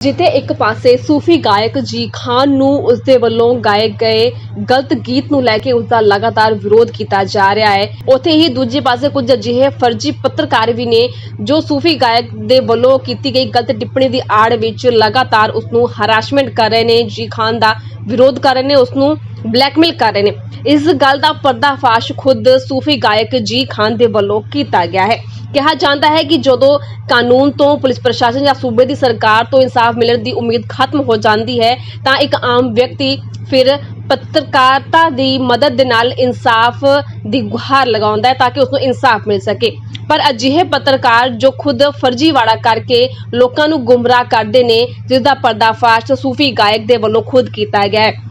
ਜਿੱਥੇ ਇੱਕ ਪਾਸੇ ਸੂਫੀ ਗਾਇਕ ਜੀ ਖਾਨ ਨੂੰ ਉਸਦੇ ਵੱਲੋਂ ਗਾਏ ਗਏ ਗਲਤ ਗੀਤ ਨੂੰ ਲੈ ਕੇ ਉਸਦਾ ਲਗਾਤਾਰ ਵਿਰੋਧ ਕੀਤਾ ਜਾ ਰਿਹਾ ਹੈ। ਉੱਥੇ ਹੀ ਦੂਜੇ ਪਾਸੇ ਕੁਝ ਅਜਿਹੇ ਫਰਜ਼ੀ ਪੱਤਰਕਾਰ ਵੀ ਨੇ ਜੋ ਸੂਫੀ ਗਾਇਕ ਦੇ ਵੱਲੋਂ ਕੀਤੀ ਗਈ ਗਲਤ ਟਿੱਪਣੀ ਦੀ ਆੜ ਵਿੱਚ ਲਗਾਤਾਰ ਉਸ ਨੂੰ ਹਰਾਸਮੈਂਟ ਕਰ ਰਹੇ ਨੇ, ਜੀ ਖਾਨ ਦਾ ਵਿਰੋਧ ਕਰ ਰਹੇ ਨੇ ਉਸ ਨੂੰ ਬਲੈਕਮੇਲ ਕਰ ਰਹੇ ਨੇ। ਇਸ ਗੱਲ ਦਾ ਪਰਦਾਫਾਸ਼ ਖੁਦ ਸੂਫੀ ਗਾਇਕ ਜੀ ਖਾਨ ਦੇ ਵੱਲੋਂ ਕੀਤਾ ਗਿਆ ਹੈ। ਕਿਹਾ ਜਾਂਦਾ ਹੈ ਕਿ ਜਦੋਂ ਕਾਨੂੰਨ ਤੋਂ ਪੁਲਿਸ ਪ੍ਰਸ਼ਾਸਨ ਜਾਂ ਸੂਬੇ ਦੀ ਸਰਕਾਰ ਤੋਂ ਇਨਸਾਫ ਮਿਲਣ ਦੀ ਉਮੀਦ ਖਤਮ ਹੋ ਜਾਂਦੀ ਹੈ, ਤਾਂ ਇੱਕ ਆਮ ਵਿਅਕਤੀ ਫਿਰ ਪੱਤਰਕਾਰਤਾ ਦੀ ਮਦਦ ਦੇ ਨਾਲ ਇਨਸਾਫ ਦੀ ਗੁਹਾਰ ਲਗਾਉਂਦਾ ਹੈ ਤਾਂ ਕਿ ਉਸ ਨੂੰ ਇਨਸਾਫ ਮਿਲ ਸਕੇ। ਪਰ ਅਜਿਹੇ ਪੱਤਰਕਾਰ ਜੋ ਖੁਦ ਫਰਜ਼ੀਵਾੜਾ ਕਰਕੇ ਲੋਕਾਂ ਨੂੰ ਗੁੰਮਰਾਹ ਕਰਦੇ ਨੇ, ਜਿਸ ਦਾ ਪਰਦਾਫਾਸ਼ ਸੂਫੀ ਗਾਇਕ ਦੇ ਵੱਲੋਂ ਖੁਦ ਕੀਤਾ ਗਿਆ ਹੈ।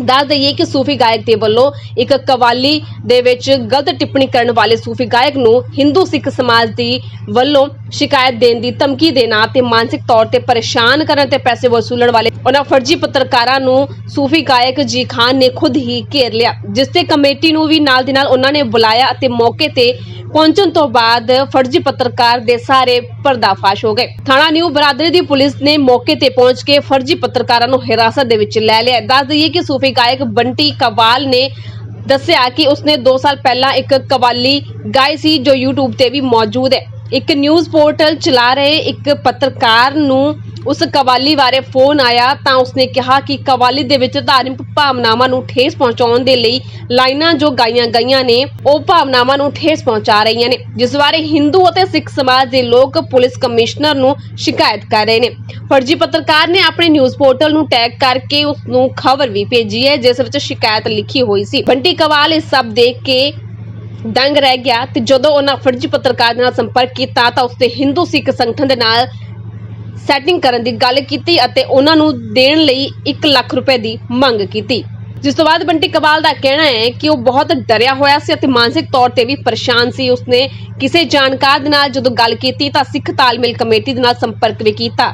ਦੱਸ ਦਈਏ ਕਿ ਸੂਫੀ ਗਾਇਕ ਦੇ ਵੱਲੋਂ ਇੱਕ ਕਵਾਲੀ ਦੇ ਵਿੱਚ ਗਲਤ ਟਿੱਪਣੀ ਕਰਨ ਵਾਲੇ ਸੂਫੀ ਗਾਇਕ ਨੂੰ ਹਿੰਦੂ ਸਿੱਖ ਸਮਾਜ ਦੀ ਵੱਲੋਂ ਸ਼ਿਕਾਇਤ ਦੇਣ ਦੀ ਧਮਕੀ ਦੇਣਾ ਤੇ ਮਾਨਸਿਕ ਤੌਰ ਤੇ ਪਰੇਸ਼ਾਨ ਕਰਨ ਤੇ ਪੈਸੇ ਵਸੂਲਣ ਵਾਲੇ ਉਹਨਾਂ ਫਰਜ਼ੀ ਪੱਤਰਕਾਰਾਂ ਨੂੰ ਸੂਫੀ ਗਾਇਕ ਜੀ ਖਾਨ ਨੇ ਖੁਦ ਹੀ ਘੇਰ ਲਿਆ, ਜਿਸ ਤੇ ਕਮੇਟੀ ਨੂੰ ਵੀ ਨਾਲ ਦੀ ਨਾਲ ਉਹਨਾਂ ਨੇ ਬੁਲਾਇਆ ਅਤੇ ਮੌਕੇ ਤੇ ਪਹੁੰਚਣ ਤੋਂ ਬਾਅਦ ਫਰਜ਼ੀ ਪੱਤਰਕਾਰ ਦੇ ਸਾਰੇ ਪਰਦਾਫਾਸ਼ ਹੋ ਗਏ। ਥਾਣਾ ਨਿਊ ਬਰਾਦਰੀ ਦੀ ਪੁਲਿਸ ਨੇ ਮੌਕੇ ਤੇ ਪਹੁੰਚ ਕੇ ਫਰਜ਼ੀ ਪੱਤਰਕਾਰਾਂ ਨੂੰ ਹਿਰਾਸਤ ਦੇ ਵਿੱਚ ਲੈ ਲਿਆ। ਦੱਸ ਦਈਏ ਕਿ ਸੂਫੀ ਗਾਇਕ ਬੰਟੀ ਕਵਾਲ ਨੇ ਦੱਸਿਆ ਕਿ ਉਸਨੇ 2 ਸਾਲ ਪਹਿਲਾਂ ਇੱਕ ਕਵਾਲੀ ਗਾਈ ਸੀ, ਜੋ YouTube ਤੇ ਵੀ ਮੌਜੂਦ ਹੈ। ਇੱਕ ਨਿਊਜ਼ ਪੋਰਟਲ ਚਲਾ ਰਹੇ ਇੱਕ ਪੱਤਰਕਾਰ ਨੂੰ ਉਸ ਕਵਾਲੀ ਬਾਰੇ ਫੋਨ ਆਇਆ ਤਾਂ ਉਸਨੇ ਕਿਹਾ ਕਿ ਕਵਾਲੀ ਦੇ ਵਿੱਚ ਧਾਰਮਿਕ ਭਾਵਨਾਵਾਂ ਨੂੰ ਠੇਸ ਪਹੁੰਚਾਉਣ ਦੇ ਲਈ ਲਾਈਨਾਂ ਜੋ ਗਾਈਆਂ ਗਈਆਂ ਨੇ, ਉਹ ਭਾਵਨਾਵਾਂ ਨੂੰ ਠੇਸ ਪਹੁੰਚਾ ਰਹੀਆਂ ਨੇ, ਜਿਸ ਬਾਰੇ ਹਿੰਦੂ ਅਤੇ ਸਿੱਖ ਸਮਾਜ ਦੇ ਲੋਕ ਪੁਲਿਸ ਕਮਿਸ਼ਨਰ ਨੂੰ ਸ਼ਿਕਾਇਤ ਕਰ ਰਹੇ ਨੇ। ਫਰਜ਼ੀ ਪੱਤਰਕਾਰ ਨੇ ਆਪਣੇ ਨਿਊਜ਼ ਪੋਰਟਲ ਨੂੰ ਟੈਗ ਕਰਕੇ ਉਸ ਨੂੰ ਖਬਰ ਵੀ ਭੇਜੀ ਹੈ, ਜਿਸ ਵਿੱਚ ਸ਼ਿਕਾਇਤ ਲਿਖੀ ਹੋਈ ਸੀ। ਬੰਟੀ ਕਵਾਲ ਇਸ ਸਭ ਦੇਖ ਕੇ ਦੰਗ ਰਹਿ ਗਿਆ ਤੇ ਜਦੋਂ ਉਹਨਾਂ ਫਰਜ਼ੀ ਪੱਤਰਕਾਰ ਨਾਲ ਸੰਪਰਕ ਕੀਤਾ ਤਾਂ ਉਸਨੇ ਹਿੰਦੂ ਸਿੱਖ ਸੰਗਠਨ ਦੇ ਨਾਲ ਸੈਟਿੰਗ ਕਰਨ ਦੀ ਗੱਲ ਕੀਤੀ ਅਤੇ ਉਹਨਾਂ ਨੂੰ ਦੇਣ ਲਈ 1 ਲੱਖ ਰੁਪਏ ਦੀ ਮੰਗ ਕੀਤੀ। ਜਿਸ ਤੋਂ ਬਾਅਦ ਬੰਟੀ ਕਬਾਲ ਦਾ ਕਹਿਣਾ ਹੈ ਕਿ ਉਹ ਬਹੁਤ ਡਰਿਆ ਹੋਇਆ ਸੀ ਅਤੇ ਮਾਨਸਿਕ ਤੌਰ ਤੇ ਵੀ ਪਰੇਸ਼ਾਨ ਸੀ। ਉਸਨੇ ਕਿਸੇ ਜਾਣਕਾਰ ਦੇ ਨਾਲ ਜਦੋਂ ਗੱਲ ਕੀਤੀ ਤਾਂ ਸਿੱਖ ਤਾਲਮੇਲ ਕਮੇਟੀ ਦੇ ਨਾਲ ਸੰਪਰਕ ਵੀ ਕੀਤਾ।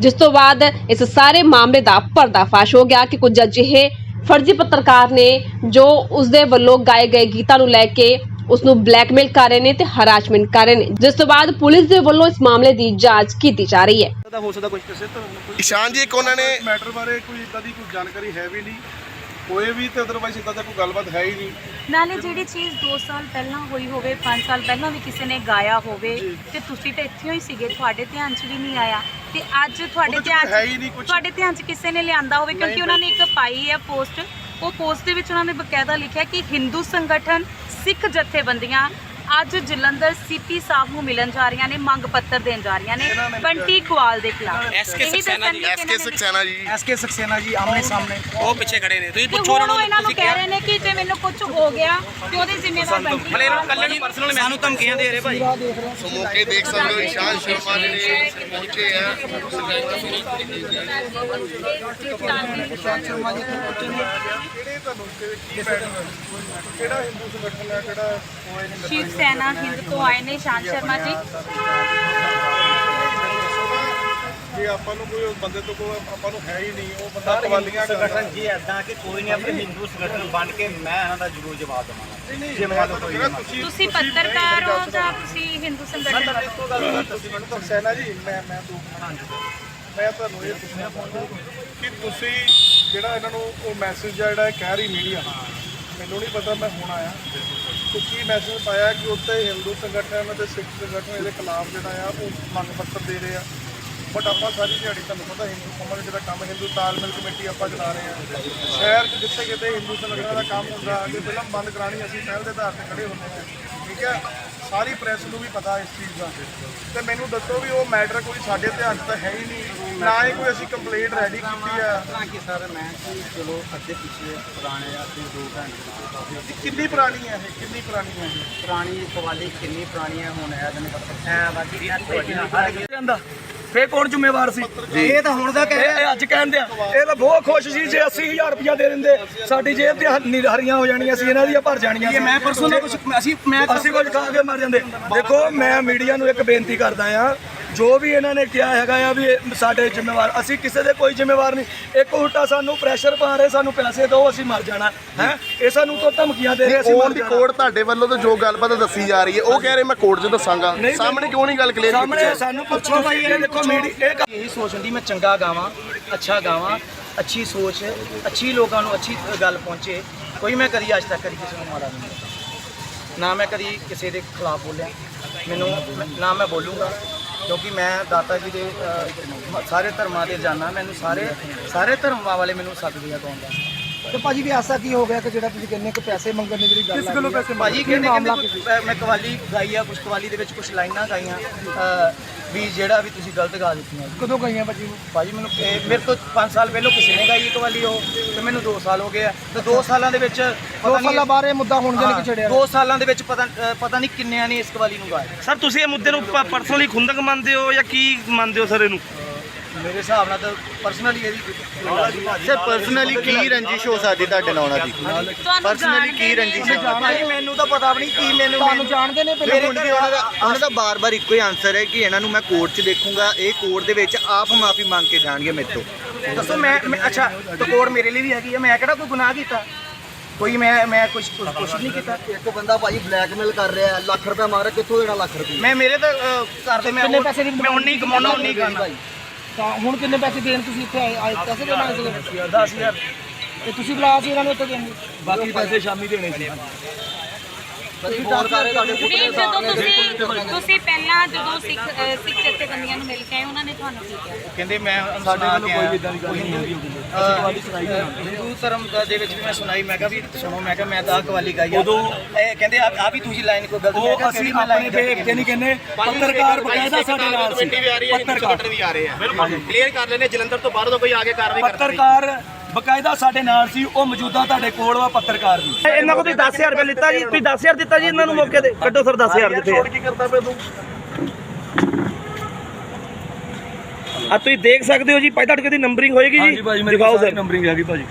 ਜਿਸ ਤੋਂ ਬਾਅਦ ਇਸ ਸਾਰੇ ਮਾਮਲੇ ਦਾ ਪਰਦਾਫਾਸ਼ ਹੋ ਗਿਆ ਕਿ ਕੁਝ ਅਜਿਹੇ ਫਰਜ਼ੀ ਪੱਤਰਕਾਰ ਨੇ ਜੋ ਉਸਦੇ ਵੱਲੋਂ ਗਾਏ ਗਏ ਗੀਤਾਂ ਨੂੰ ਲੈ ਕੇ ਉਸ ਨੂੰ ਬਲੈਕਮੇਲ ਕਰ ਰਹੇ ਨੇ ਤੇ ਹਰਾਸਮੈਂਟ ਕਰ ਰਹੇ ਨੇ। ਜਿਸ ਤੋਂ ਬਾਅਦ ਪੁਲਿਸ ਦੇ ਵੱਲੋਂ ਇਸ ਮਾਮਲੇ ਦੀ ਜਾਂਚ ਕੀਤੀ ਜਾ ਰਹੀ ਹੈ। ਦਾ ਹੋ ਸਕਦਾ ਕੁਝ ਕਿਸੇ ਤੋਂ ਕੋਈ ਇਸ਼ਾਨ ਜੀ ਇੱਕ ਉਹਨਾਂ ਨੇ ਮੈਟਰ ਬਾਰੇ ਕੋਈ ਇਦਾਂ ਦੀ ਕੋਈ ਜਾਣਕਾਰੀ ਹੈ ਵੀ ਨਹੀਂ। ਹੋਏ ਵੀ ਤੇ ਅਦਰਵਾਈਜ਼ ਇਦਾਂ ਦਾ ਕੋਈ ਗੱਲਬਾਤ ਹੈ ਹੀ ਨਹੀਂ ਨਾਲੇ ਜਿਹੜੀ ਚੀਜ਼ 2 ਸਾਲ ਪਹਿਲਾਂ ਹੋਈ ਹੋਵੇ 5 ਸਾਲ ਪਹਿਲਾਂ ਵੀ ਕਿਸੇ ਨੇ ਗਾਇਆ ਹੋਵੇ ਜੀ। ਤੇ ਤੁਸੀਂ ਤਾਂ ਇੱਥੇ ਹੀ ਸੀਗੇ ਤੁਹਾਡੇ ਧਿਆਨ 'ਚ ਵੀ ਨਹੀਂ ਆਇਆ ਤੇ ਅੱਜ ਤੁਹਾਡੇ ਉਹਦੇ 'ਚ ਧਿਆਨ ਹੈ ਹੀ ਨਹੀਂ ਕੁਛ। ਤੁਹਾਡੇ ਧਿਆਨ 'ਚ ਕਿਸੇ ਨੇ ਲਿਆਂਦਾ ਹੋਵੇ ਕਿਉਂਕਿ ਨਹੀਂ, ਉਹਨਾਂ ਨੇ ਇੱਕ ਪਾਈ ਹੈ ਪੋਸਟ ਉਹ ਪੋਸਟ ਦੇ ਵਿੱਚ ਉਹਨਾਂ ਨੇ ਬਕਾਇਦਾ ਲਿਖਿਆ ਕਿ ਹਿੰਦੂ ਸੰਗਠਨ ਸਿੱਖ ਜਥੇਬੰਦੀਆਂ ਅੱਜ ਜਲੰਧਰ ਸੀਪੀ ਸਾਹਿਬ ਨੂੰ ਮਿਲਣ ਜਾ ਰਹੀਆਂ ਨੇ ਮੰਗ ਪੱਤਰ ਦੇਣ ਜਾ ਰਹੀਆਂ ਨੇ ਨੇ ਬੰਟੀ ਕੁਆਲ ਦੇ ਖਿਲਾਫ। SK ਸਕਸੈਨਾ ਜੀ, ਐਸ ਕੇ ਸਕਸੈਨਾ ਜੀ। ਐਸਕੇ ਸਕਸੇਨਾ ਜੀ ਆਮਨੇ ਸਾਹਮਣੇ। ਉਹ ਪਿੱਛੇ ਖੜੇ ਨੇ। ਤੁਸੀਂ ਪੁੱਛੋ ਉਹਨਾਂ ਉਹ ਨੂੰ ਨੂੰ ਕਹਿ। ਕਿਹਾ ਰਹੇ ਨੇ ਕਿ ਜੇ ਮੈਨੂੰ ਕੁਝ ਹੋ ਗਿਆ ਤੇ ਉਹਦੇ ਜ਼ਿੰਮੇਵਾਰ ਬੰਟੀ ਇਹਨਾਂ ਨੂੰ ਕੱਲੇ ਨੂੰ ਪਰਸਨਲ ਸਾਨੂੰ ਧਮਕੀਆਂ ਦੇ ਰਹੇ ਭਾਈ। ਸੋ ਮੌਕੇ ਦੇਖ ਸਕਦੇ ਹੋ ਇਸ਼ਾਨ ਸ਼ਰਮਾ ਜਿਹੜੇ ਪਹੁੰਚੇ ਆ ਕਿਹੜੇ ਤੁਹਾਨੂੰ ਕਿ- ਪੈਟਰਨ ਕਿਹੜਾ ਹਿੰਦੂ ਸੰਗਠਨ ਹੈ ਕਿਹੜਾ ਹੋਏ ਨੇ ਸੈਨਾ ਹਿੰਦ ਤੋਂ ਆਏ ਨੇ ਸ਼ਾਂਤ ਸ਼ਰਮਾ ਜੀ। ਜੇ ਆਪਾਂ ਨੂੰ ਕੋਈ ਉਸ ਬੰਦੇ ਤੋਂ ਕੋਈ ਆਪਾਂ ਨੂੰ ਹੈ ਹੀ ਨਹੀਂ ਉਹ ਬੰਦਾ ਕਵਾਲੀਆਂ ਕਰਦਾ। ਸੰਗਠਨ ਜੀ ਐਦਾਂ ਕਿ ਕੋਈ ਨਹੀਂ ਆਪਣੇ ਹਿੰਦੂ ਸੰਗਠਨ ਬਣ ਕੇ ਮੈਂ ਇਹਨਾਂ ਦਾ ਜ਼ਰੂਰ ਜਵਾਬ ਦੇਵਾਂਗਾ। ਨਹੀਂ ਨਹੀਂ ਜੇ ਮੰਨ ਲਓ ਕੋਈ ਜਿਹੜਾ ਨਾ। ਤੁਸੀਂ ਤੁਸੀਂ ਪੱਤਰਕਾਰ ਹੋ ਜਾਂ ਤੁਸੀਂ ਹਿੰਦੂ ਮੈਂ ਸੰਗਠਨ ਤੁਹਾਡੇ ਤੋਂ ਗੱਲ ਨਹੀਂ ਤੁਸੀਂ ਮੈਨੂੰ ਤਾਂ ਸੈਨਾ ਜੀ ਮੈਂ ਮੈਂ ਤੂੰ ਮੈਂ ਤੁਹਾਨੂੰ ਇਹ ਪੁੱਛਣਾ ਚਾਹੁੰਦਾ ਕਿ ਤੁਸੀਂ ਜਿਹੜਾ ਇਹਨਾਂ ਨੂੰ ਉਹ ਮੈਸੇਜ ਜਿਹੜਾ ਕਹਿ ਰਹੀ ਮੀਡੀਆ ਮੈਨੂੰ ਨਹੀਂ ਪਤਾ ਮੈਂ ਹੁਣ ਆਇਆ। ਤੁਸੀਂ ਮੈਸੇਜ ਪਾਇਆ ਕਿ ਉੱਤੇ ਹਿੰਦੂ ਸੰਗਠਨ ਅਤੇ ਸਿੱਖ ਸੰਗਠਨ ਇਹਦੇ ਖਿਲਾਫ ਜਿਹੜਾ ਆ, ਉਹ ਮੰਗ ਪੱਤਰ ਦੇ ਰਹੇ ਆ? ਬਟ ਆਪਾਂ ਸਾਰੀ ਦਿਹਾੜੀ ਤੁਹਾਨੂੰ ਪਤਾ ਹਿੰਦੂ ਸਮਾਜ ਜਿਹੜਾ ਕੰਮ ਹਿੰਦੂ ਤਾਲਮੇਲ ਕਮੇਟੀ ਆਪਾਂ ਚਲਾ ਰਹੇ ਆ। ਸ਼ਹਿਰ 'ਚ ਜਿੱਥੇ ਕਿਤੇ ਹਿੰਦੂ ਸੰਗਠਨਾਂ ਦਾ ਕੰਮ ਹੁੰਦਾ ਕਿ ਫਿਲਮ ਬੰਦ ਕਰਾਣੀ ਅਸੀਂ ਪਹਿਲ ਦੇ ਆਧਾਰ ਤੇ ਖੜੇ ਹੁੰਦੇ ਹਾਂ ਠੀਕ ਹੈ ਸਾਰੀ ਪ੍ਰੈਸ ਨੂੰ ਵੀ ਪਤਾ ਇਸ ਚੀਜ਼ ਦਾ। ਤੇ ਮੈਨੂੰ ਦੱਸੋ ਵੀ ਉਹ ਮੈਟਰ ਕੋਈ ਸਾਡੇ ਧਿਆਨ 'ਚ ਤਾਂ ਹੈ ਹੀ ਨਹੀਂ। ਨਾ ਹੀ ਕੋਈ ਅਸੀਂ ਕੰਪਲੇਂਟ ਰੈਡੀ ਕੀਤੀ ਆ ਤਾਂ ਕਿ ਸਰ ਮੈਂ ਚਲੋ ਅੱਧੇ ਪਿੱਛੇ ਪੁਰਾਣੇ ਆ ਤੇ ਦੋ ਘੰਟੇ ਇਹ ਕਿੰਨੀ ਪੁਰਾਣੀ ਹੈ ਇਹ? ਕਿੰਨੀ ਪੁਰਾਣੀ ਹੈ ਇਹ? ਪੁਰਾਣੀ ਕਵਾਲੀ ਕਿੰਨੀ ਪੁਰਾਣੀ ਹੈ ਹੁਣ ਇਹ ਤੈਨੂੰ ਪਤਾ। ਹੈ ਬਾਕੀ ਹਰ ਜਾਂਦਾ ਫੇਰ ਕੌਣ ਜ਼ਿੰਮੇਵਾਰ ਸੀ? ਇਹ ਤਾਂ ਹੁਣ ਦਾ ਕਹਿ ਇਹ ਅੱਜ ਕਹਿੰਦੇ ਆ ਇਹ ਤਾਂ ਬਹੁਤ ਖੁਸ਼ ਸੀ ਜੇ 80000 ਰੁਪਇਆ ਦੇ ਦਿੰਦੇ। ਸਾਡੀ ਜੇਬ ਤੇ ਹ- ਹਰੀਆਂ ਹੋ ਜਾਣੀਆਂ ਸੀ ਇਹਨਾਂ ਦੀਆਂ ਭਰ ਜਾਣੀਆਂ ਸੀ। ਮੈਂ ਪਰਸੋਂ ਦਾ ਕੁਝ ਅਸੀਂ ਮੈਂ ਅਸੀਂ ਕੁਝ ਖਾ ਕੇ ਮਰ ਜਾਂਦੇ। ਦੇਖੋ ਮੈਂ ਮੀਡੀਆ ਨੂੰ ਇੱਕ ਬੇਨਤੀ ਕਰਦਾ ਆ ਜੋ ਵੀ ਇਹਨਾਂ ਨੇ ਕਿਹਾ ਹੈਗਾ ਆ ਵੀ ਇਹ ਸਾਡੇ ਜ਼ਿੰਮੇਵਾਰ ਅਸੀਂ ਕਿਸੇ ਦੇ ਕੋਈ ਜ਼ਿੰਮੇਵਾਰ ਨਹੀਂ। ਇੱਕ ਉਲਟਾ ਸਾਨੂੰ ਪ੍ਰੈਸ਼ਰ ਪਾ ਰਹੇ ਸਾਨੂੰ ਪੈਸੇ ਦਿਓ ਅਸੀਂ ਮਰ ਜਾਣਾ ਹੈ? ਇਹ ਸਾਨੂੰ ਤੋਂ ਧਮਕੀਆਂ ਦੇ ਰਹੇ ਅਸੀਂ ਮਰ ਦੀ ਜਾਣਾ। ਕੋਰਟ ਤੁਹਾਡੇ ਵੱਲੋਂ ਤਾਂ ਜੋ ਗੱਲਬਾਤ ਦੱਸੀ ਜਾ ਰਹੀ ਹੈ ਉਹ ਕਹਿ ਰਹੇ ਮੈਂ ਕੋਰਟ 'ਚ ਦੱਸਾਂਗਾ। ਨਹੀਂ, ਸਾਹਮਣੇ ਕਿਉਂ ਨਹੀਂ ਗੱਲ ਕਲੀਅਰ ਸਾਹਮਣੇ ਸਾਨੂੰ ਪੁੱਛੋ ਭਾਈ ਇਹ ਦੇਖੋ ਮੀਡੀਆ ਇਹ ਇਹੀ ਸੋਚ ਹੁੰਦੀ ਮੈਂ ਚੰਗਾ ਗਾਵਾਂ ਅੱਛਾ ਗਾਵਾਂ ਅੱਛੀ ਸੋਚ ਅੱਛੀ ਲੋਕਾਂ ਨੂੰ ਅੱਛੀ ਗੱਲ ਪਹੁੰਚੇ ਕੋਈ ਮੈਂ ਕਦੀ ਅੱਜ ਤੱਕ ਕਦੀ ਕਿਸੇ ਨੂੰ ਮਾੜਾ ਨਹੀਂ ਕੀਤਾ। ਨਾ ਮੈਂ ਕਦੀ ਕਿਸੇ ਦੇ ਖਿਲਾਫ ਬੋਲਿਆ। ਮੈਨੂੰ ਨਾ ਮੈਂ ਬੋਲੂੰਗਾ। ਕਿਉਂਕਿ ਮੈਂ ਦਾਤਾ ਜੀ ਦੇ ਸਾਰੇ ਧਰਮਾਂ ਦੇ ਜਾਣਾ ਮੈਨੂੰ ਸਾਰੇ ਸਾਰੇ ਧਰਮਾਂ ਵਾਲੇ ਮੈਨੂੰ ਸੱਦਦੇ ਆ ਗਾਉਣ ਵਾਸਤੇ ਤੇ ਭਾਜੀ ਵੀ ਐਸਾ ਕੀ ਹੋ ਗਿਆ ਕਿ ਜਿਹੜਾ ਤੁਸੀਂ ਕਹਿੰਦੇ ਕਿ ਪੈਸੇ ਮੰਗਣ ਦੀ ਜਿਹੜੀ ਗੱਲ ਕਿਸ ਪੈਸੇ ਭਾਜੀ ਕਹਿੰਦੇ ਕੁਛ- ਮੈਂ- ਕਵਾਲੀ ਗਾਈ ਆ ਕੁਛ ਕਵਾਲੀ ਦੇ ਵਿੱਚ ਕੁਝ ਲਾਈਨਾਂ ਗਾਈਆਂ ਵੀ ਜਿਹੜਾ ਵੀ ਤੁਸੀਂ ਗਲਤ ਗਾ ਦਿੱਤੀਆਂ ਕਦੋਂ ਗਈਆਂ ਭਾਜੀ ਨੂੰ ਭਾਜੀ ਮੈਨੂੰ ਇਹ ਮੇਰੇ ਤੋਂ 5 ਸਾਲ ਪਹਿਲਾਂ ਕਿਸੇ ਨੇ ਗਾਈ ਇੱਕ ਵਾਲੀ ਉਹ ਤੇ ਮੈਨੂੰ 2 ਸਾਲ ਹੋ ਗਏ ਆ। ਤੇ 2 ਸਾਲਾਂ ਦੇ ਵਿੱਚ ਦੋ ਪਤਾ ਸਾਲਾਂ ਇਹ ਮੁੱਦਾ ਹੁਣ ਜਾਨ ਕਿ ਛੜਿਆ 2 ਸਾਲਾਂ ਦੇ ਵਿੱਚ ਪਤਾ ਪਤਾ ਨਹੀਂ ਕਿੰਨਿਆਂ ਨੇ ਇਸ ਕਵਾਲੀ ਨੂੰ ਗਾਇਆ। ਸਰ ਤੁਸੀਂ ਇਹ ਮੁੱਦੇ ਨੂੰ ਪਰਸਨਲੀ ਖੁੰਦਕ ਮੰਨਦੇ ਹੋ ਜਾਂ ਕੀ ਮੰਨਦੇ ਹੋ ਸਰ ਇਹਨੂੰ? ਮੇਰੇ ਹਿਸਾਬ ਨਾਲ ਤਾਂ ਪਰਸਨਲੀ ਇਹਦੀ ਸਰ ਪਰਸਨਲੀ ਕੀ ਰੰਜਿਸ਼ ਹੋ ਸਕਦੀ ਤੁਹਾਡੇ ਨਾਲ ਉਹਨਾਂ ਦੀ ਤੁਹਾਨੂੰ ਪਰਸਨਲੀ ਕੀ ਰੰਜਿਸ਼ ਹੈ ਮੈਨੂੰ ਤਾਂ ਪਤਾ ਵੀ ਨਹੀਂ ਕੀ ਮੈਨੂੰ ਤੁਹਾਨੂੰ ਜਾਣਦੇ ਨੇ ਪਹਿਲੇ? ਮੇਰੇ ਘਰੇ ਉਹਨਾਂ ਦਾ ਉਹਨਾਂ ਦਾ ਬਾਰ-ਬਾਰ ਇੱਕੋ ਹੀ ਆਨਸਰ ਹੈ ਕਿ ਇਹਨਾਂ ਨੂੰ ਮੈਂ ਕੋਰਟ 'ਚ ਦੇਖੂੰਗਾ ਇਹ ਕੋਰਟ ਦੇ ਵਿੱਚ ਆਪ ਮਾਫੀ ਮੰਗ ਕੇ ਜਾਣਗੇ ਮੇਰੇ ਤੋਂ। ਦੱਸੋ ਮੈਂ ਮੈਂ- ਅੱਛਾ ਕੋਡ ਮੇਰੇ ਲਈ ਵੀ ਹੈਗੀ ਆ ਮੈਂ ਕਿਹੜਾ ਕੋਈ ਗੁਨਾਹ ਕੀਤਾ? ਕੋਈ ਮੈਂ ਮੈਂ ਕੁਝ ਕੁਝ ਨਹੀਂ ਕੀਤਾ। ਇੱਕ ਬੰਦਾ ਭਾਜੀ ਬਲੈਕਮੇਲ ਕਰ ਰਿਹਾ ਹੈ, ਲੱਖ ਰੁਪਏ ਮਾਰ ਕਿੱਥੋਂ ਦੇਣਾ ਲੱਖ ਰੁਪਏ? ਮੈਂ ਮੇਰੇ ਤਾਂ ਘਰ ਮੈਂ ਕਿੰਨੇ ਪੈਸੇ ਦੀ ਮੈਂ 19 ਕਮਾਉਣਾ 19 ਖਾਣਾ ਤਾਂ ਹੁਣ ਕਿੰਨੇ ਪੈਸੇ ਦੇਣ ਤੁਸੀਂ ਇੱਥੇ ਆਏ? ਆਏ ਪੈਸੇ ਦੇਣ ਸੀਗੇ? 10000 ਤੇ ਤੁਸੀਂ ਬੁਲਾਇਆ ਸੀ ਇਹਨਾਂ ਨੂੰ ਉੱਥੇ ਦੇਣ ਲਈ? ਬਾਕੀ ਪੈਸੇ ਸ਼ਾਮੀ ਦੇਣੇ ਸੀ। ਤੁਸੀਂ ਫੋਨ ਕਰ ਰਹੇ ਤੁਹਾਡੇ ਨਹੀਂ ਜਦੋਂ ਤੁਸੀਂ ਤੁਸੀਂ ਪਹਿਲਾਂ ਜਦੋਂ ਸਿੱਖ ਅਹ ਸਿੱਖ ਜਥੇਬੰਦੀਆਂ ਨੂੰ ਮਿਲ ਕੇ ਆਏ ਉਹਨਾਂ ਨੇ ਤੁਹਾਨੂੰ ਕੀ ਕਿਹਾ? ਕਹਿੰਦੇ ਮੈਂ ਸਾਡੇ ਸੁਣਾ ਵੱਲੋਂ ਕੇ ਕੋਈ ਆਇਆ। ਇਦਾਂ ਦੀ ਗੱਲ ਨਹੀਂ ਹੁੰਦੀ। ਅਹ ਹਿੰਦੂ ਧਰਮ ਦਾ ਦੇ ਵਿੱਚ ਵੀ ਮੈਂ ਸੁਣਾਈ ਮੈਂ ਕਿਹਾ ਵੀ ਸੁਣੋ ਮੈਂ ਕਿਹਾ ਮੈਂ ਤਾਂ ਆਹ ਕਵਾਲੀ ਗਾਈ ਆ। ਉਦੋਂ ਇਹ ਕਹਿੰਦੇ ਆ ਆ ਵੀ ਤੁਸੀਂ ਲਾਈਨ ਕੋਈ ਗਲਤ ਮੈਂ ਉਹ ਕਿਹਾ ਅਸੀਂ ਕਿਹੜੀ ਮੈਂ ਆਪਣੇ line ਤੇ ਗਲਤ ਇਹ ਨਹੀਂ ਕਹਿੰਦੇ ਪੱਤਰਕਾਰ ਬਕਾਇਦਾ ਸਾਡੇ ਨਾਲ ਸੀ ਪੱਤਰਕਾਰ। ਵੀ ਆ ਰਹੇ ਆ। ਬਿਲਕੁਲ। ਕਲੀਅਰ ਕਰ ਲੈਨੇ ਜਲੰਧਰ ਤੋਂ ਬਾਹਰੋਂ ਕੋਈ ਆ ਕੇ ਕਾਰਵਾਈ ਪੱਤਰਕਾਰ ਬਕਾਇਦਾ ਸਾਡੇ ਨਾਲ ਸੀ ਉਹ ਮੌਜੂਦਾ ਤੁਹਾਡੇ ਕੋਲ ਵਾ ਪੱਤਰਕਾਰ ਵੀ। ਇਹਨਾਂ ਕੋਲ ਤੁਸੀਂ 10000 ਰੁਪਏ ਲਿੱਤਾ ਜੀ ਤੁਸੀਂ 10000 ਦਿੱਤਾ ਜੀ ਇਹਨਾਂ ਨੂੰ ਮੌਕੇ ਤੇ। ਕੱਢੋ ਸਰ 10000 ਦਿੱਤੇ ਕੀ ਕਰਦਾ ਪਿਆ ਤੂੰ। ਆ ਤੁਸੀਂ ਦੇਖ ਸਕਦੇ ਹੋ ਜੀ ਪਹਿਲਾਂ ਤੁਹਾਡੀ ਕਦੀ ਨੰਬਰਿੰਗ ਹੋਏਗੀ ਹਾਂਜੀ ਜੀ ਭਾਜੀ ਮੇਰੀ ਦਿਖਾਓ ਸਾਰੀ ਨੰਬਰਿੰਗ ਹੈਗੀ ਭਾਜੀ।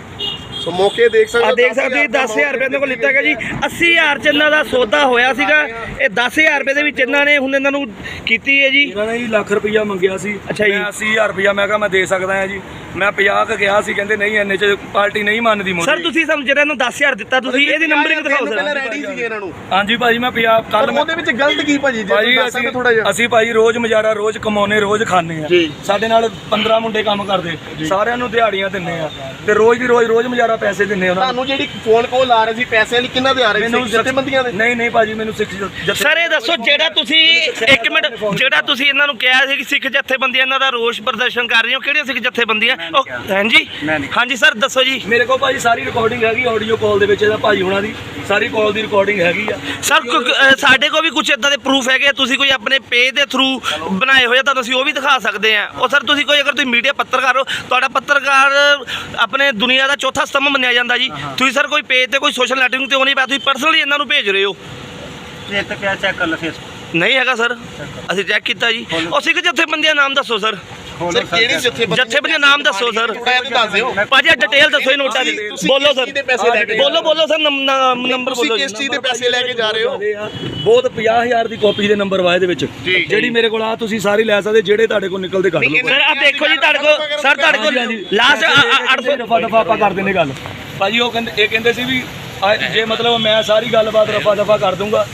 ਸੋ ਮੌਕੇ ਦੇਖ ਸਕਦੇ ਆ ਦੇਖ ਸਕਦੇ ਹੋ 10000 ਰੁਪਏ ਇਹਨਾਂ ਕੋਲ ਲਿੱਤਾ ਗਿਆ ਜੀ। 80000 ਚ ਇਹਨਾਂ ਦਾ ਸੌਦਾ ਹੋਇਆ ਸੀਗਾ ਇਹ 10000 ਰੁਪਏ ਦੇ ਵਿੱਚ ਇਹਨਾਂ ਨੇ ਹੁਣ ਇਹਨਾਂ ਨੂੰ ਕੀਤੀ ਹੈ ਜੀ। ਇਹਨਾਂ ਨੇ ਜੀ ਲੱਖ ਰੁਪਈਆ ਮੰਗਿਆ ਸੀ। ਅੱਛਾ ਜੀ। ਮੈਂ 80000 ਰੁਪਈਆ ਮੈਂ ਕਿਹਾ ਮੈਂ ਦੇ ਸਕਦਾ ਹਾਂ ਜੀ। ਮੈਂ 50 ਕ ਗਿਆ ਸੀ ਕਹਿੰਦੇ ਨਹੀਂ ਇੰਨੇ ਚ ਪਾਰਟੀ ਨਹੀਂ ਮੰਨਦੀ ਮੋਦੀ। ਸਰ ਤੁਸੀਂ ਸਾਨੂੰ ਜਿਹੜਾ ਇਹਨੂੰ 10000 ਦਿੱਤਾ ਤੁਸੀਂ ਇਹਦੀ ਨੰਬਰਿੰਗ ਦਿਖਾਓ ਪਹਿਲਾਂ ਸਰ ਰੈਡੀ ਸੀਗੇ ਇਹਨਾਂ ਨੂੰ। ਹਾਂਜੀ ਭਾਜੀ ਮੈਂ 50 ਕੱਲ ਉਹਦੇ ਵਿੱਚ ਗਲਤ ਕੀ ਭਾਜੀ? ਜੇ ਭਾਜੀ ਅਸੀਂ ਥੋੜਾ ਜਿਹਾ। ਅਸੀਂ ਭਾਜੀ ਰੋਜ਼ ਮਜ਼ਾਰਾ ਰੋਜ਼ ਕਮਾਉਨੇ ਰੋਜ਼ ਖਾਣੇ ਆ। ਸਾਡੇ ਨਾਲ 15 ਮੁੰਡੇ ਕੰਮ ਕਰਦੇ ਸਾਰਿਆਂ ਨੂੰ ਦਿਹਾੜੀਆਂ ਦਿੰਨੇ ਆ। ਤੇ ਰੋਜ਼ ਦੀ ਰੋਜ਼ ਰੋਜ਼ ਮਜ਼ਾਰਾ ਪੈਸੇ ਦਿੰਨੇ ਉਹਨਾਂ ਨੂੰ। ਤੁਹਾਨੂੰ ਜਿਹੜੀ ਫੋਨ ਕਾਲ ਆ ਰਹੀ ਸੀ ਪੈਸੇ ਲਈ ਕਿੰਨਾ ਦੇ ਆ ਰਹੇ ਸੀ? ਜਥੇਬੰਦੀਆਂ ਦੇ? ਨਹੀਂ ਨਹੀਂ ਭਾਜੀ ਮੈਨੂੰ ਸਿੱਖ ਜਥੇ ਸਰ ਇਹ ਦੱਸੋ ਜਿਹੜਾ ਤੁਸੀਂ ਇੱਕ ਮਿੰਟ ਜਿਹੜਾ ਤੁਸੀਂ ਇਹਨਾਂ ਨੂੰ ਕਿਹਾ ਸੀ ਕਿ ਸਿੱਖ ਜਥੇਬੰਦੀਆਂ ਇਹਨਾਂ ਦਾ ਰੋਸ ਪ੍ਰਦਰਸ਼ਨ ਕਰ ਰਹੀਆਂ ਕਿਹੜੀਆਂ ਸਿੱਖ ਜਥੇਬੰਦੀਆਂ? ਉਹ ਹਾਂਜੀ ਹਾਂਜੀ ਸਰ ਦੱਸੋ ਜੀ। ਮੇਰੇ ਕੋਲ ਭਾਜੀ ਸਾਰੀ ਰਿਕਾਰਡਿੰਗ ਹੈਗੀ ਆਡੀਓ ਕਾਲ ਦੇ ਵਿੱਚ ਇਹਦਾ ਭਾਜੀ ਹੁਣਾਂ ਦੀ। ਸਾਰੀ ਕਾਲ ਦੀ ਰਿਕਾਰਡਿੰਗ ਹੈਗੀ ਆ। ਸਰ ਕੁ- ਸਾਡੇ ਕੋਲ ਵੀ ਕੁਝ ਇਦਾਂ ਦੇ ਪ੍ਰੂਫ ਹੈਗੇ ਆ, ਤੁਸੀਂ ਕੋਈ ਆਪਣੇ ਪੇਜ ਦੇ ਥਰੂ ਬਣਾਏ ਹੋਏ ਆ ਤਾਂ ਅਸੀਂ ਉਹ ਵੀ ਦਿਖਾ ਸਕਦੇ ਆ। ਉਹ ਸਰ ਤੁਸੀਂ ਕੋਈ ਅਗਰ ਤੁਸੀਂ ਮੀਡੀਆ ਪੱਤਰਕਾਰ ਹੋ ਤੁਹਾਡਾ ਪੱਤਰਕਾਰ ਆਪਣੇ ਦੁਨੀਆ ਦਾ ਚੌਥਾ ਸਤੰਭ ਮੰਨਿਆ ਜਾਂਦਾ ਜੀ। ਤੁਸੀਂ ਸਰ ਕੋਈ ਪੇਜ ਤੇ ਕੋਈ ਸੋਸ਼ਲ ਨੈਟਵਰਕਿੰਗ ਤੇ ਉਹ ਨਹੀਂ ਪਿਆ ਤੁਸੀਂ ਪਰਸਨਲੀ ਇਹਨਾਂ ਨੂੰ ਭੇਜ ਰਹੇ ਹੋ। ਇਹ ਤਾਂ ਕਿਆ ਚੈੱਕ ਕਰ ਲੈ ਫੇਸਬੁੱਕ ਨਹੀਂ ਹੈਗਾ ਸਰ ਅਸੀਂ ਚੈੱਕ ਕੀਤਾ ਜੀ। ਉਹ ਸਿੱਖ ਜਥੇਬੰਦੀਆਂ ਨਾਮ ਦੱਸੋ ਸਰ। ਸਰ ਕਿਹੜੀ ਜਥੇਬੰਦੀ ਜਥੇਬੰਦੀਆਂ ਨਾਮ ਦੱਸੋ ਸਰ। ਥੋੜਾ ਜਿਹਾ ਦੱਸ ਦਿਓ। ਭਾਜੀ ਡਿਟੇਲ ਦੱਸੋ ਇਹ ਨੋਟਾਂ ਦੀ। ਤੁਸੀਂ ਬੋਲੋ ਕਿਸ ਸਰ। ਚੀਜ਼ ਦੇ ਪੈਸੇ ਲੈ ਕੇ ਬੋਲੋ ਬੋਲੋ ਸਰ ਨੰਬਰ ਤੁਸੀਂ ਬੋਲੋ ਕਿਸ ਜੀ। ਚੀਜ਼ ਦੇ ਪੈਸੇ ਲੈ ਕੇ ਜਾ ਰਹੇ ਹੋ? ਬਹੁਤ 50000 ਦੀ ਕਾਪੀ ਦੇ ਨੰਬਰ ਵਾਏ ਦੇ ਵਿੱਚ ਜੀ। ਜਿਹੜੀ ਮੇਰੇ ਕੋਲ ਆ ਤੁਸੀਂ ਸਾਰੀ ਲੈ ਸਕਦੇ ਜਿਹੜੇ ਤੁਹਾਡੇ ਕੋਲ ਨਿਕਲਦੇ ਕੱਢ ਲਓ। ਸਰ ਆ ਦੇਖੋ ਜੀ ਤੁਹਾਡੇ ਕੋਲ ਸਰ ਤੁਹਾਡੇ ਕੋਲ ਲਾਸਟ 800 ਰਫਾ ਦਫਾ ਆਪਾਂ ਕਰ ਦਿੰਦੇ ਗੱਲ। ਭਾਜੀ ਉਹ ਕਹਿੰਦੇ ਇਹ ਕਹਿੰਦੇ ਸੀ ਵੀ ਆ ਜੇ ਮਤਲਬ ਮੈਂ ਸਾਰੀ ਗੱਲਬਾਤ ਰਫਾ ਦਫਾ ਕਰ ਦੂੰਗਾ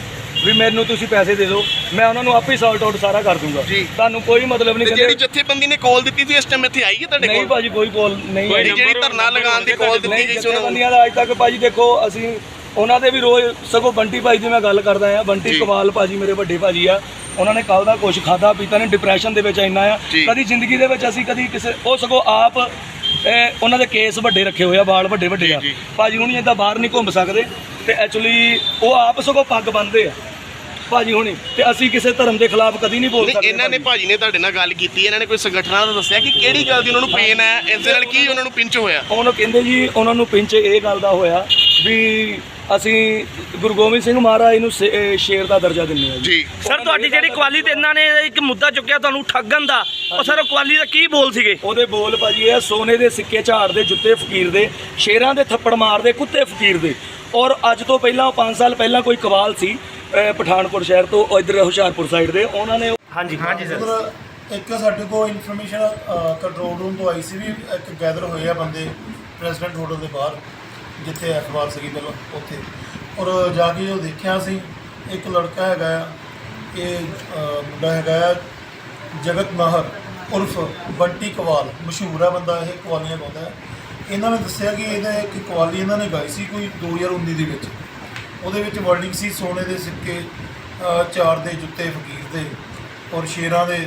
ਵੀ ਮੈਨੂੰ ਤੁਸੀਂ ਪੈਸੇ ਦੇ ਦਿਓ ਮੈਂ ਉਹਨਾਂ ਨੂੰ ਆਪੇ ਸੌਲਟ ਆਊਟ ਸਾਰਾ ਕਰ ਦੂੰਗਾ ਜੀ। ਤੁਹਾਨੂੰ ਕੋਈ ਮਤਲਬ ਨਹੀਂ ਤੇ ਜਿਹੜੀ ਕਹਿੰਦੇ ਜਥੇਬੰਦੀ ਨੇ ਕਾਲ ਦਿੱਤੀ ਸੀ ਇਸ ਟਾਈਮ ਇੱਥੇ ਆਈ ਹੈ ਤੁਹਾਡੇ ਨਹੀਂ ਕੋਲ ਭਾਜੀ ਕੋਈ ਕੋਲ ਨਹੀਂ ਜਿਹੜੀ ਆਈ। ਜਿਹੜੀ ਧਰਨਾ ਲਗਾਉਣ ਦੀ ਕਾਲ ਦਿੱਤੀ ਨਹੀਂ ਗਈ ਸੀ ਉਹਨਾਂ ਨੂੰ ਜਥੇਬੰਦੀਆਂ ਦਾ ਅੱਜ ਤੱਕ ਭਾਜੀ ਦੇਖੋ ਅਸੀਂ ਉਹਨਾਂ ਦੇ ਵੀ ਰੋਜ਼ ਸਗੋਂ ਬੰਟੀ ਭਾਈ ਦੀ ਮੈਂ ਗੱਲ ਕਰਦਾ ਆ ਬੰਟੀ ਜੀ। ਕਮਾਲ ਭਾਜੀ ਮੇਰੇ ਵੱਡੇ ਭਾਜੀ ਆ ਉਹਨਾਂ ਨੇ ਕੱਲ ਦਾ ਕੁਝ ਖਾਦਾ ਪੀਤਾ ਨੇ ਡਿਪਰੈਸ਼ਨ ਦੇ ਵਿੱਚ ਇੰਨਾ ਆ ਜੀ। ਕਦੀ ਜ਼ਿੰਦਗੀ ਦੇ ਵਿੱਚ ਅਸੀਂ ਕਦੀ ਕਿਸੇ ਉਹ ਸਗੋਂ ਆਪ ਇਹ, ਉਹਨਾਂ ਦੇ ਕੇਸ ਵੱਡੇ ਰੱਖੇ ਹੋਏ ਆ ਵਾਲ ਵੱਡੇ ਵੱਡੇ ਆ ਜੀ, ਜੀ। ਭਾਜੀ ਹੁਣੀ ਏਦਾਂ ਬਾਹਰ ਨਹੀਂ ਘੁੰਮ ਸਕਦੇ ਤੇ ਐਕਚੁਅਲੀ ਉਹ ਆਪ ਸਗੋਂ ਪੱਗ ਬੰਨਦੇ ਆ ਭਾਜੀ ਹੁਣੀ ਤੇ ਅਸੀਂ ਕਿਸੇ ਧਰਮ ਦੇ ਖਿਲਾਫ ਕਦੀ ਨਹੀਂ ਬੋਲ ਸਕਦੇ ਇਹਨਾਂ ਨੇ ਭਾਜੀ। ਨੇ ਤੁਹਾਡੇ ਨਾਲ ਗੱਲ ਕੀਤੀ ਇਹਨਾਂ ਨੇ ਕੋਈ ਸੰਗਠਨਾਂ ਦਾ ਦੱਸਿਆ ਕਿ ਕਿਹੜੀ ਗੱਲ ਦੀ ਉਹਨਾਂ ਨੂੰ ਪੇਨ ਹੈ? ਇਸ ਦੇ ਨਾਲ ਕੀ ਉਹਨਾਂ ਨੂੰ ਪਿੰਚ ਹੋਇਆ? ਉਹਨੂੰ ਕਹਿੰਦੇ ਜੀ ਉਹਨਾਂ ਨੂੰ ਪਿੰਚ ਇਹ ਗੱਲ ਦਾ ਹੋਇਆ ਵੀ ਅਸੀਂ ਗੁਰੂ ਗੋਬਿੰਦ ਸਿੰਘ ਮਹਾਰਾਜ ਨੂੰ ਸ਼ੇਰ ਦਾ ਦਰਜਾ ਦਿੰਦੇ ਆ ਜੀ। ਸਰ ਤੁਹਾਡੀ ਜਿਹੜੀ ਕੁਆਲੀ ਤੇ ਇਹਨਾਂ ਨੇ ਇੱਕ ਮੁੱਦਾ ਚੁੱਕਿਆ ਤੁਹਾਨੂੰ ਠੱਗਣ ਦਾ ਉਹ ਸਰ ਕੁਆਲੀ ਦਾ ਕੀ ਬੋਲ ਸੀਗੇ? ਉਹਦੇ ਬੋਲ ਭਾਜੀ ਇਹ ਸੋਨੇ ਦੇ ਸਿੱਕੇ ਝਾੜਦੇ ਜੁੱਤੇ ਫਕੀਰ ਦੇ ਸ਼ੇਰਾਂ ਦੇ ਥੱਪੜ ਮਾਰਦੇ ਕੁੱਤੇ ਫਕੀਰ ਦੇ। ਔਰ ਅੱਜ ਤੋਂ ਪਹਿਲਾਂ 5 ਸਾਲ ਪਹਿਲਾਂ ਕੋਈ ਕਵਾਲ ਸੀ ਅਹ, ਪਠਾਨਕੋਟ ਸ਼ਹਿਰ ਤੋਂ ਉਹ ਇੱਧਰ ਹੁਸ਼ਿਆਰਪੁਰ ਸਾਈਡ ਦੇ ਉਹਨਾਂ ਨੇ ਹਾਂਜੀ ਹਾਂਜੀ ਸਰ ਇੱਕ ਸਾਡੇ ਕੋਲ ਇਨਫੋਰਮੇਸ਼ਨ ਕੰਟਰੋਲ ਰੂਮ ਤੋਂ ਆਈ ਸੀ ਵੀ ਇੱਕ ਗੈਦਰ ਹੋਏ ਆ ਬੰਦੇ ਪ੍ਰੈਜ਼ੀਡੈਂਟ ਹੋਟਲ ਦੇ ਬਾਹਰ ਜਿੱਥੇ ਅਖਬਾਰ ਸੀਗੀ ਪਹਿਲਾਂ ਉੱਥੇ। ਔਰ ਜਾ ਕੇ ਉਹ ਦੇਖਿਆ ਸੀ ਇੱਕ ਲੜਕਾ ਹੈਗਾ ਆ ਇਹ ਮੁੰਡਾ ਹੈਗਾ ਆ ਜਗਤ ਮਾਹਰ ਉਰਫ ਬੰਟੀ ਕਵਾਲ ਮਸ਼ਹੂਰ ਆ ਬੰਦਾ ਇਹ ਕਵਾਲੀਆਂ ਗਾਉਂਦਾ। ਹੈ ਇਹਨਾਂ ਨੇ ਦੱਸਿਆ ਕਿ ਇਹਦਾ ਇੱਕ ਕਵਾਲੀ ਇਹਨਾਂ ਨੇ ਗਾਈ ਸੀ ਕੋਈ 2019 ਦੇ ਵਿੱਚ। ਉਹਦੇ ਵਿੱਚ ਵਰਡਿੰਗ ਸੀ ਸੋਨੇ ਦੇ ਸਿੱਕੇ ਚਾਰ ਦੇ ਜੁੱਤੇ ਫਕੀਰ ਦੇ ਔਰ ਸ਼ੇਰਾਂ ਦੇ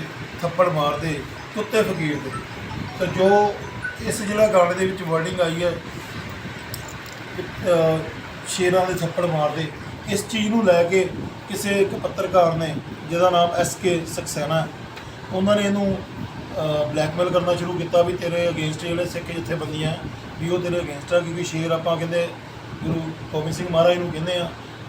ਥੱਪੜ ਮਾਰਦੇ ਕੁੱਤੇ ਫਕੀਰ ਦੇ ਤਾਂ ਜੋ ਇਸ ਜਿਹੜਾ ਗਾਣੇ ਦੇ ਵਿੱਚ ਵਰਡਿੰਗ ਆਈ ਹੈ ਸ਼ੇਰਾਂ ਦੇ ਥੱਪੜ ਮਾਰਦੇ ਇਸ ਚੀਜ਼ ਨੂੰ ਲੈ ਕੇ ਕਿਸੇ ਇੱਕ ਪੱਤਰਕਾਰ ਨੇ ਜਿਹਦਾ ਨਾਮ ਐਸ ਕੇ ਸਕਸੈਨਾ ਹੈ, ਉਹਨਾਂ ਨੇ ਇਹਨੂੰ ਬਲੈਕਮੇਲ ਕਰਨਾ ਸ਼ੁਰੂ ਕੀਤਾ ਵੀ ਤੇਰੇ ਅਗੇਂਸਟ ਜਿਹੜੇ ਸਿੱਖ ਜਥੇਬੰਦੀਆਂ ਵੀ ਉਹ ਤੇਰੇ ਅਗੇਂਸਟ ਆ ਕਿਉਂਕਿ ਸ਼ੇਰ ਆਪਾਂ ਕਹਿੰਦੇ ਗੁਰੂ ਗੋਬਿੰਦ ਸਿੰਘ ਮਹਾਰਾਜ ਨੂੰ ਕਹਿੰਦੇ ਆ।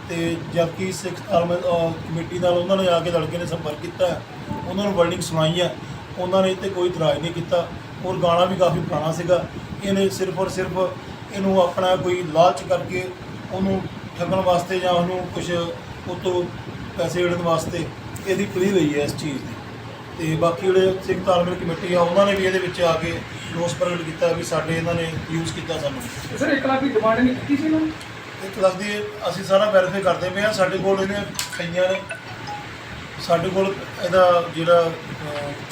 ਤੇ ਜਦਕਿ ਸਿੱਖ ਧਰਮ ਕਮੇਟੀ ਨਾਲ ਉਹਨਾਂ ਨੇ ਆ ਕੇ ਲੜਕੇ ਨੇ ਸੰਪਰਕ ਕੀਤਾ। ਹੈ, ਉਹਨਾਂ ਨੂੰ ਵਰਡਿੰਗ ਸੁਣਾਈ ਹੈ ਉਹਨਾਂ ਨੇ ਇਹ ਕੋਈ ਇਤਰਾਜ਼ ਨਹੀਂ ਕੀਤਾ। ਔਰ ਗਾਣਾ ਵੀ ਕਾਫੀ ਪੁਰਾਣਾ ਸੀਗਾ। ਇਹਨੇ ਸਿਰਫ ਔਰ ਸਿਰਫ ਇਹਨੂੰ ਆਪਣਾ ਕੋਈ ਲਾਲਚ ਕਰਕੇ ਉਹਨੂੰ ਠੱਗਣ ਵਾਸਤੇ ਜਾਂ ਉਹਨੂੰ ਕੁਝ ਉਤੋਂ ਪੈਸੇ ਦੇਣ ਵਾਸਤੇ ਇਹਦੀ ਪਲੀ ਲਈ ਹੈ ਇਸ ਚੀਜ਼ ਦੀ। ਤੇ ਬਾਕੀ ਜਿਹੜੇ ਸਿੱਖ ਤਾਲਮੇਲ ਕਮੇਟੀ ਆ ਉਹਨਾਂ ਨੇ ਵੀ ਇਹਦੇ ਵਿੱਚ ਆ ਕੇ ਰੋਸ ਪ੍ਰਗਟ ਕੀਤਾ ਵੀ ਸਾਡੇ ਇਹਨਾਂ ਨੇ ਯੂਜ਼ ਕੀਤਾ ਸਾਨੂੰ। ਸਰ 1 ਲੱਖ ਦੀ ਡਿਮਾਂਡ ਨਹੀਂ ਕੀਤੀ ਸੀ ਇਹਨਾਂ ਨੇ? ਇੱਕ ਲੱਖ ਦੀ ਅਸੀਂ ਸਾਰਾ ਵੈਰੀਫਾਈ ਕਰਦੇ ਪਏ ਆ। ਸਾਡੇ ਕੋਲ ਇਹਨੇ ਪਈਆਂ ਨੇ ਸਾਡੇ ਕੋਲ ਇਹਦਾ ਜਿਹੜਾ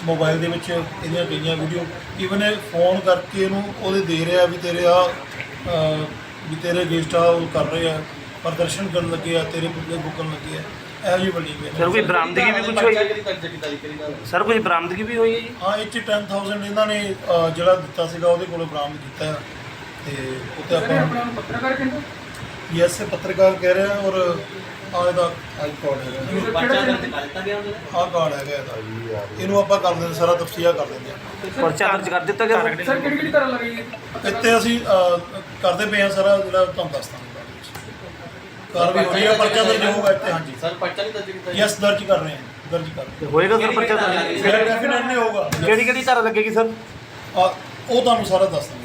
ਮੋਬਾਈਲ ਦੇ ਵਿੱਚ ਇਹਦੀਆਂ ਪਈਆਂ ਵੀਡੀਓ ਈਵਨ ਇਹ ਫੋਨ ਕਰਕੇ ਇਹਨੂੰ ਉਹਦੇ ਦੇ ਰਿਹਾ ਵੀ ਤੇਰੇ ਆ ਵੀ ਤੇਰੇ ਅਗੇਂਸਟ ਆ ਉਹ ਕਰ ਰਹੇ ਆ ਪ੍ਰਦਰਸ਼ਨ ਕਰਨ ਲੱਗੇ ਆ ਤੇਰੇ ਪੁੱਲੇ ਬੁੱਕਣ ਲੱਗੇ ਆ। ਇਹੋ ਜਿਹੀ ਬਣੀ ਹੋਈ ਸਰ ਕੋਈ ਬਰਾਮਦਗੀ ਵੀ ਕੁਝ ਹੋਈ? ਹੈ ਸਰ ਕੋਈ ਬਰਾਮਦਗੀ ਵੀ ਹੋਈ ਹੈ ਜੀ? ਹਾਂ ਇਹ 'ਚ 10000 ਇਹਨਾਂ ਨੇ ਅਹ, ਜਿਹੜਾ ਦਿੱਤਾ ਸੀਗਾ ਉਹਦੇ ਕੋਲੋਂ ਬਰਾਮਦ ਕੀਤਾ ਹੈ। ਤੇ ਉੱਤੇ ਆਪਾਂ ਪੱਤਰਕਾਰ ਕਹਿੰਦਾ? ਯੈਸ ਪੱਤਰਕਾਰ ਕਹਿ ਰਿਹਾ ਔਰ ਆ ਇਹਦਾ ਆਈ ਕਾਰਡ ਹੈਗਾ। ਪਰਚਾ ਦਰਜ ਕਰ ਦਿੱਤਾ ਗਿਆ ਆਹ ਕਾਰਡ ਹੈਗਾ ਇਹਦਾ। ਇਹਨੂੰ ਆਪਾਂ ਕਰ ਦਿੰਦੇ ਸਾਰਾ ਤਫਸੀਆ ਕਰ ਦਿੰਦੇ ਆ ਪਰਚਾ ਦਰਜ ਕਰ ਦਿੱਤਾ ਗਿਆ? ਸਰ? ਸਰ ਕਿਹੜੀ ਕਿਹੜੀ ਤਰ੍ਹਾਂ ਲਗਾਈ ਹੈ? ਇੱਥੇ ਅਸੀਂ ਅਹ, ਕਰਦੇ ਪਏ ਆ ਸਾਰਾ ਜਿਹੜਾ ਤੁਹਾਨੂੰ ਦੱਸਦਾ ਕਾਰ ਵੀ ਹੋ। ਰਹੀ ਹੈ ਪਰਚਾ ਦਰਜ ਹੋਊਗਾ ਇੱਥੇ ਹਾਂਜੀ। ਸਰ ਪਰਚਾ ਦਰਜ ਕੀਤਾ ਯੈਸ ਦਰਜ ਕਰ ਰਹੇ ਹਾਂ ਦਰਜ ਕਰ ਰਹੇ ਹੋਏਗਾ ਸਰ ਪਰਚਾ ਦਰਜ ਹਾਂ ਡੈਫੀਨਿਟਲੀ ਹੋਊਗਾ। ਕਿਹੜੀ ਕਿਹੜੀ ਧਾਰਾ ਲੱਗੇਗੀ ਸਰ? ਉਹ ਤੁਹਾਨੂੰ ਸਾਰਾ ਦੱਸ ਦਾਂਗੇ।